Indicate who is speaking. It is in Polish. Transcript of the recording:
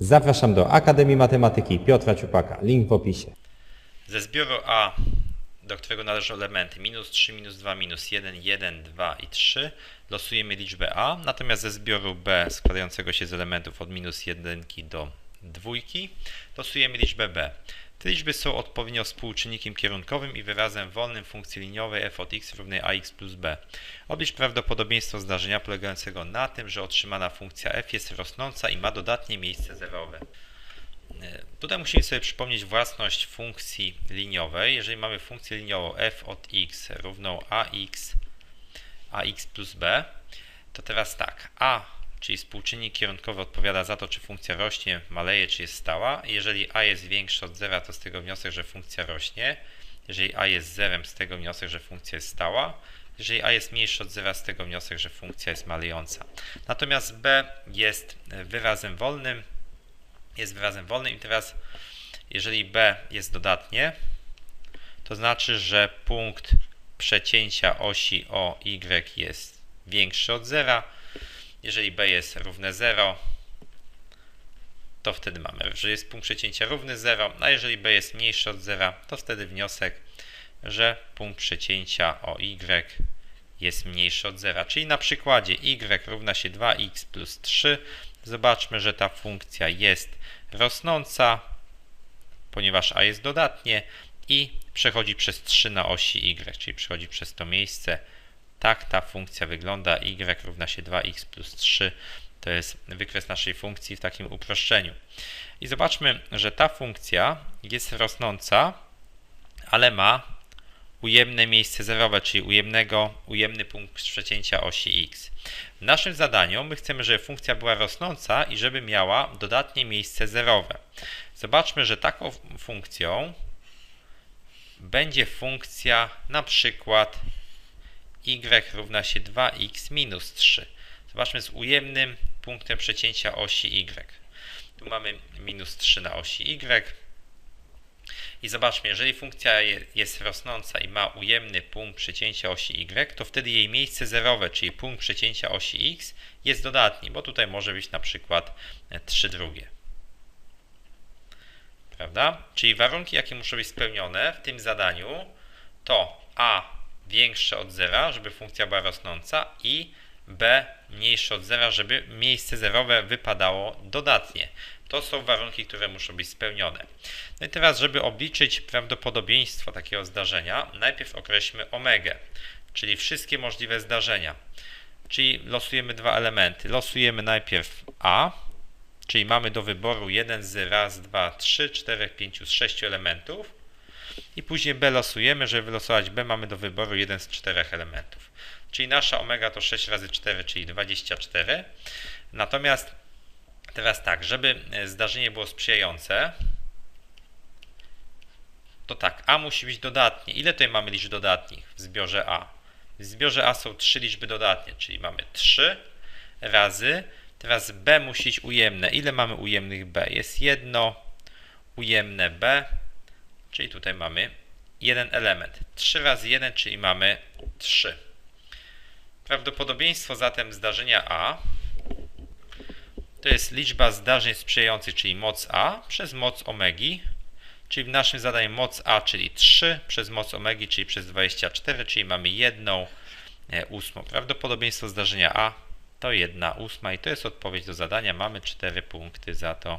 Speaker 1: Zapraszam do Akademii Matematyki Piotra Ciupaka. Link w opisie.
Speaker 2: Ze zbioru A, do którego należą elementy minus 3, minus 2, minus 1, 1, 2 i 3, losujemy liczbę A, natomiast ze zbioru B składającego się z elementów od minus 1 do 2 losujemy liczbę B. Te liczby są odpowiednio współczynnikiem kierunkowym i wyrazem wolnym funkcji liniowej f od x równej ax plus b. Oblicz prawdopodobieństwo zdarzenia polegającego na tym, że otrzymana funkcja f jest rosnąca i ma dodatnie miejsce zerowe. E, Tutaj musimy sobie przypomnieć własność funkcji liniowej. Jeżeli mamy funkcję liniową f od x równą ax, ax plus b, to teraz tak, a, czyli współczynnik kierunkowy odpowiada za to, czy funkcja rośnie, maleje, czy jest stała. Jeżeli a jest większe od zera, to z tego wniosek, że funkcja rośnie. Jeżeli a jest zerem, z tego wniosek, że funkcja jest stała. Jeżeli a jest mniejsze od zera, z tego wniosek, że funkcja jest malejąca. Natomiast b jest wyrazem wolnym, jest wyrazem wolnym i teraz jeżeli b jest dodatnie, to znaczy, że punkt przecięcia osi o y jest większy od zera. Jeżeli b jest równe 0, to wtedy mamy, że jest punkt przecięcia równy 0, a jeżeli b jest mniejszy od 0, to wtedy wniosek, że punkt przecięcia o y jest mniejszy od 0. Czyli na przykładzie y równa się 2x plus 3, zobaczmy, że ta funkcja jest rosnąca, ponieważ a jest dodatnie i przechodzi przez 3 na osi y, czyli przechodzi przez to miejsce. Tak ta funkcja wygląda. y równa się 2x plus 3. To jest wykres naszej funkcji w takim uproszczeniu. I zobaczmy, że ta funkcja jest rosnąca, ale ma ujemne miejsce zerowe, czyli ujemnego, ujemny punkt przecięcia osi x. W naszym zadaniu my chcemy, żeby funkcja była rosnąca i żeby miała dodatnie miejsce zerowe. Zobaczmy, że taką funkcją będzie funkcja na przykład y równa się 2x minus 3. Zobaczmy z ujemnym punktem przecięcia osi y. Tu mamy minus 3 na osi y. I zobaczmy, jeżeli funkcja jest rosnąca i ma ujemny punkt przecięcia osi y, to wtedy jej miejsce zerowe, czyli punkt przecięcia osi x jest dodatni, bo tutaj może być na przykład 3 drugie. Prawda? Czyli warunki, jakie muszą być spełnione w tym zadaniu, to a większe od zera, żeby funkcja była rosnąca i b mniejsze od zera, żeby miejsce zerowe wypadało dodatnie. To są warunki, które muszą być spełnione. No i teraz, żeby obliczyć prawdopodobieństwo takiego zdarzenia, najpierw określmy omegę, czyli wszystkie możliwe zdarzenia. Czyli losujemy dwa elementy. Losujemy najpierw a, czyli mamy do wyboru jeden z raz, dwa, trzy, czterech, pięciu, z sześciu elementów. I później b losujemy, żeby wylosować b mamy do wyboru jeden z czterech elementów. Czyli nasza omega to 6 razy 4, czyli 24. Natomiast teraz tak, żeby zdarzenie było sprzyjające, to tak, a musi być dodatnie. Ile tutaj mamy liczb dodatnich w zbiorze a? W zbiorze a są trzy liczby dodatnie, czyli mamy 3 razy, teraz b musi być ujemne. Ile mamy ujemnych b? Jest jedno ujemne b, czyli tutaj mamy jeden element. 3 razy 1, czyli mamy 3. Prawdopodobieństwo zatem zdarzenia A to jest liczba zdarzeń sprzyjających, czyli moc A przez moc omegi, czyli w naszym zadaniu moc A, czyli 3 przez moc omegi, czyli przez 24, czyli mamy 1 ósmą. Prawdopodobieństwo zdarzenia A to 1 ósma i to jest odpowiedź do zadania. Mamy 4 punkty za to.